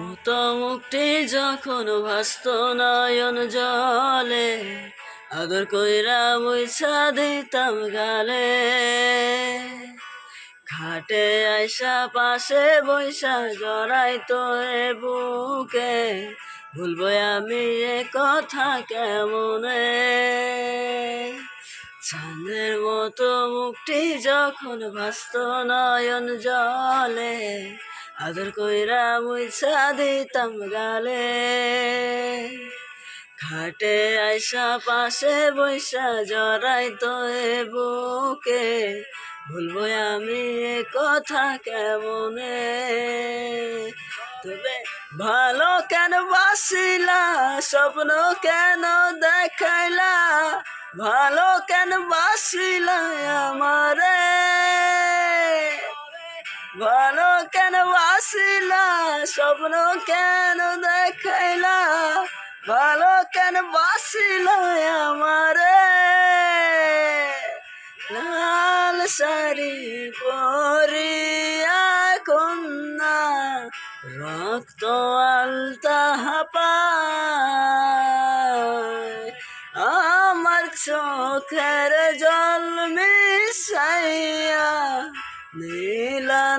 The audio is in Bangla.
মুক্তি যখন ভাস্ত নয়ন জলে, আদর কইরা বৈছা দিতাম গালে। ঘাটে আইসা পাশে বৈশা জড়াই তো এ বুকে, ভুলবো আমি এ কথা কেমনে? চাঁদের মতো মুক্তি যখন ভাস্ত নয়ন জলে আদর কইরা মুইছা দিতাম গালে ঘাটে আইসা পাশে বৈশা জড়াই তো এ বুকে। ভুলবো আমি কথা কেমনে? তবে ভালো কেন বাসিলা, স্বপ্ন কেন দেখাইলা? ভালো কেন বাসিলা আমারে ভালো কেন বাসিলা, স্বপ্ন কেন দেখাইলা? ভালো কেন বাসিলা আমারে? লাল শাড়ি পরিয়া কন্যা, রক্ত আলতা হাপায়। আমার চোখের জল Nila